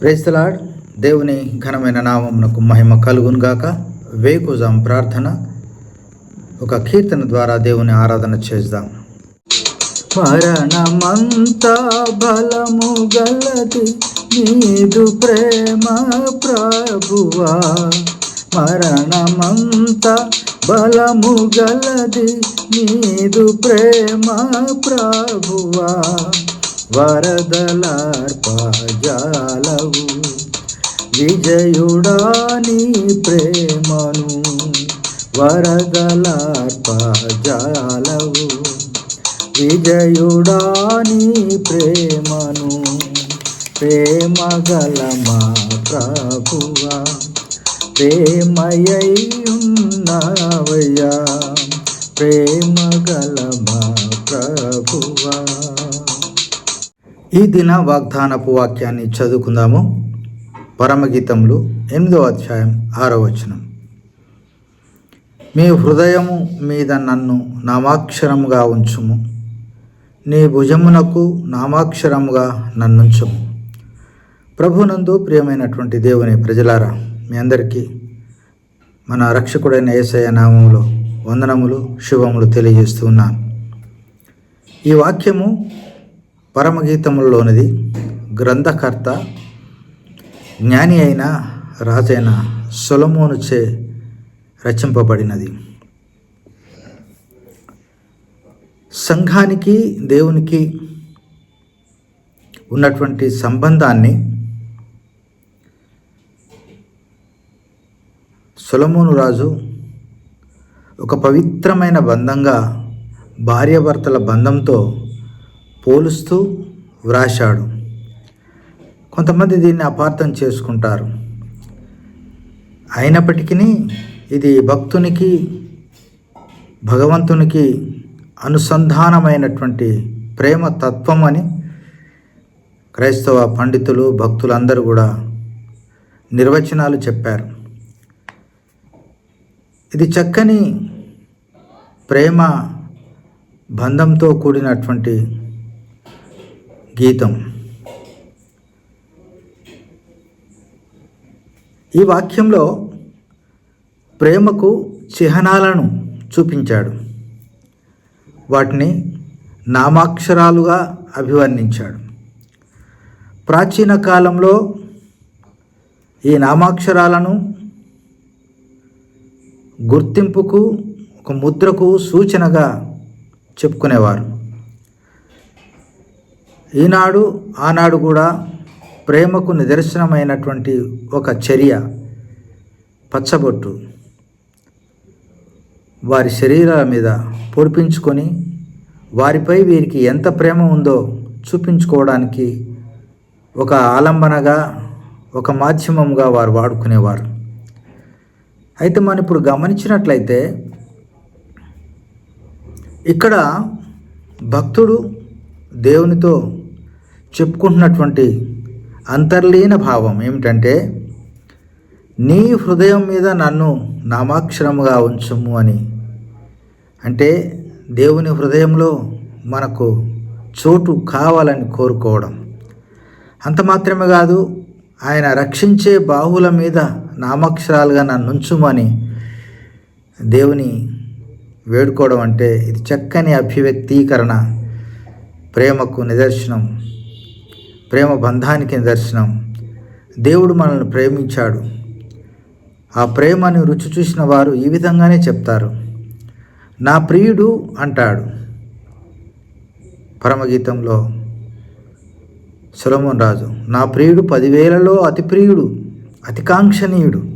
Praise the Lord దేవుని ఘనమైన నామమునకు మహిమ కలుగునుగాక. వేకుజాం ప్రార్థన. ఒక కీర్తన ద్వారా దేవుని ఆరాధన చేద్దాం. మరణమంత బలము గలది నీదు ప్రేమ ప్రభువా. మరణమంత బలము గలది నీదు ప్రేమ ప్రభువా. వరదలార్పజాలవు. విజయుడా నీ ప్రేమను వరదలార్పజాలవు. విజయుడా నీ ప్రేమను ప్రేమగల మా ప్రభువా ప్రేమయ్యున్నావయ్యా ప్రేమ గల మా ప్రభువా ఈ దిన వాగ్దానపు వాక్యాన్ని చదువుకుందాము. పరమగీతములు ఎనిమిదో అధ్యాయం ఆరో వచనం. మీ హృదయము మీద నన్ను నామాక్షరముగా ఉంచుము. నీ భుజమునకు నామాక్షరముగా నన్నుంచుము. ప్రభునందు ప్రియమైనటువంటి దేవుని ప్రజలారా మీ అందరికీ మన రక్షకుడైన ఏసయ నామములో వందనములు శుభములు తెలియజేస్తూ ఉన్నాను. ఈ వాక్యము పరమగీతముల్లోనిది గ్రంథకర్త జ్ఞాని అయిన రాజైన సొలమోనుచే రచింపబడినది. సంఘానికి దేవునికి ఉన్నటువంటి సంబంధాన్ని సొలమోను రాజు ఒక పవిత్రమైన బంధంగా భార్యాభర్తల బంధంతో పోలుస్తూ వ్రాశాడు. కొంతమంది దీన్ని అపార్థం చేసుకుంటారు. అయినప్పటికీ ఇది భక్తునికి భగవంతునికి అనుసంధానమైనటువంటి ప్రేమ తత్వం అని క్రైస్తవ పండితులు భక్తులందరూ కూడా నిర్వచనాలు చెప్పారు. ఇది చక్కని ప్రేమ బంధంతో కూడినటువంటి గీతం. ఈ వాక్యంలో ప్రేమకు చిహ్నాలను చూపించాడు. వాటిని నామాక్షరాలుగా అభివర్ణించాడు. ప్రాచీన కాలంలో ఈ నామాక్షరాలను గుర్తింపుకు ఒక ముద్రకు సూచనగా చెప్పుకునేవారు. ఈనాడు ఆనాడు కూడా ప్రేమకు నిదర్శనమైనటువంటి ఒక చర్య పచ్చబొట్టు. వారి శరీరాల మీద పొడిపించుకొని వారిపై వీరికి ఎంత ప్రేమ ఉందో చూపించుకోవడానికి ఒక ఆలంబనగా ఒక మాధ్యమంగా వారు వాడుకునేవారు. అయితే మనం ఇప్పుడు గమనించినట్లయితే ఇక్కడ భక్తుడు దేవునితో చెప్పుకుంటున్నటువంటి అంతర్లీన భావం ఏమిటంటే నీ హృదయం మీద నన్ను నామాక్షరముగా ఉంచుము అని. అంటే దేవుని హృదయంలో మనకు చోటు కావాలని కోరుకోవడం. అంత మాత్రమే కాదు ఆయన రక్షించే బాహుల మీద నామాక్షరాలుగా నన్ను ఉంచుమని దేవుని వేడుకోవడం అంటే ఇది చక్కని అభివ్యక్తీకరణ ప్రేమకు నిదర్శనం. ప్రేమ బంధానికి నిదర్శనం దేవుడు మనల్ని ప్రేమించాడు. ఆ ప్రేమని రుచి చూసిన వారు ఈ విధంగానే చెప్తారు. నా ప్రియుడు అంటాడు. పరమగీతంలో సులమోన్ రాజు నా ప్రియుడు పదివేలలో అతి ప్రియుడు అతికాంక్షణీయుడు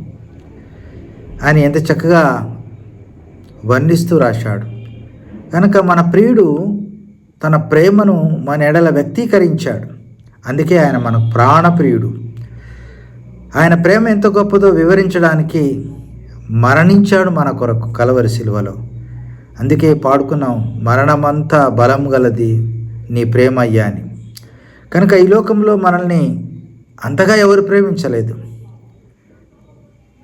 అని ఎంత చక్కగా వర్ణిస్తూ రాశాడు. కనుక మన ప్రియుడు తన ప్రేమను మన ఎడల వ్యక్తీకరించాడు. అందుకే ఆయన మన ప్రాణప్రియుడు. ఆయన ప్రేమ ఎంత గొప్పదో వివరించడానికి మరణించాడు మన కొరకు కలవరి శిలువలో అందుకే పాడుకున్నాం మరణమంతా బలం గలది నీ ప్రేమ అయ్యా అని కనుక ఈ లోకంలో మనల్ని అంతగా ఎవరు ప్రేమించలేదు.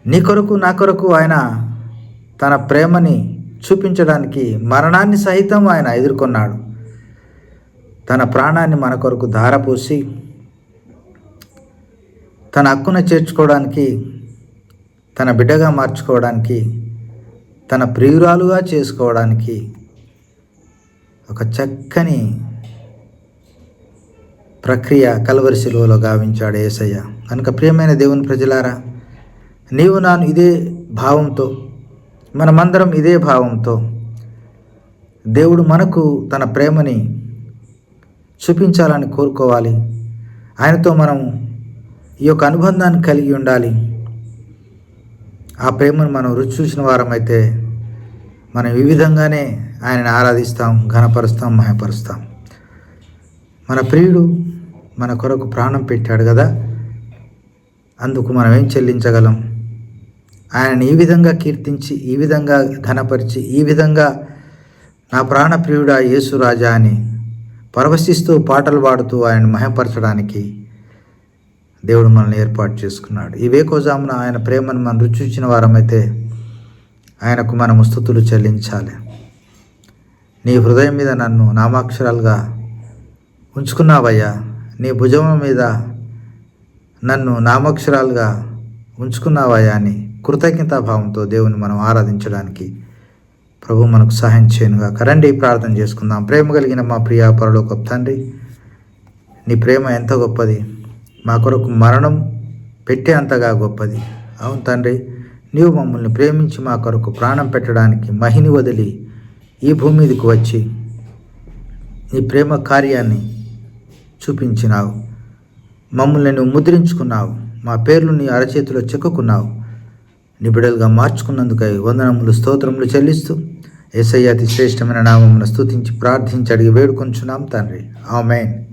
నీ కొరకు నా కొరకు ఆయన తన ప్రేమని చూపించడానికి మరణాన్ని సహితం ఆయన ఎదుర్కొన్నాడు. తన ప్రాణాన్ని మన కొరకు ధారపోసి తన హక్కున చేర్చుకోవడానికి తన బిడ్డగా మార్చుకోవడానికి తన ప్రియురాలుగా చేసుకోవడానికి ఒక చక్కని ప్రక్రియ కలవరిశిలువలో గావించాడు ఏసయ్య. కనుక ప్రియమైన దేవుని ప్రజలారా నీవు నాను ఇదే భావంతో మనమందరం ఇదే భావంతో దేవుడు మనకు తన ప్రేమని చూపించాలని కోరుకోవాలి. ఆయనతో మనం ఈ యొక్క అనుబంధాన్ని కలిగి ఉండాలి. ఆ ప్రేమను మనం రుచి చూసిన వారమైతే మనం ఈ విధంగానే ఆయనని ఆరాధిస్తాం ఘనపరుస్తాం మహపరుస్తాం మన ప్రియుడు మన కొరకు ప్రాణం పెట్టాడు కదా? అందుకు మనం ఏం చెల్లించగలం? ఆయనని ఈ విధంగా కీర్తించి ఈ విధంగా ఘనపరిచి ఈ విధంగా నా ప్రాణ ప్రియుడా యేసురాజా అని పరవశిస్తూ పాటలు పాడుతూ ఆయన మహపరచడానికి దేవుడు మనల్ని ఏర్పాటు చేసుకున్నాడు. ఈ వేకోజామున ఆయన ప్రేమను మనం రుచి చూచిన వారమైతే ఆయనకు మన స్థుతులు చెల్లించాలి. నీ హృదయం మీద నన్ను నామాక్షరాలుగా ఉంచుకున్నావయ్యా. నీ భుజం మీద నన్ను నామాక్షరాలుగా ఉంచుకున్నావయ్యా అని కృతజ్ఞతాభావంతో దేవుని మనం ఆరాధించడానికి ప్రభు మనకు సహాయం చేయనుగా కరండి ప్రార్థన చేసుకుందాం. ప్రేమ కలిగిన మా ప్రియ పరలోక తండ్రి నీ ప్రేమ ఎంత గొప్పది. మా కొరకు మరణం పెట్టే అంతగా గొప్పది. అవును తండ్రి నీవు మమ్మల్ని ప్రేమించి మా కొరకు ప్రాణం పెట్టడానికి మహిని వదిలి ఈ భూమి మీదకి వచ్చి నీ ప్రేమ కార్యాన్ని చూపించినావు. మమ్మల్ని నువ్వు ముద్రించుకున్నావు. మా పేర్లు నీ అరచేతిలో చెక్కుకున్నావు. నిబిడలుగా మార్చుకున్నందుకై వందనములు స్తోత్రములు చెల్లిస్తూ ఏసయ్య అతి శ్రేష్టమైన నామమును స్తుతించి ప్రార్థించి అడిగి వేడుకొంచున్నాం తండ్రి. ఆమెన్.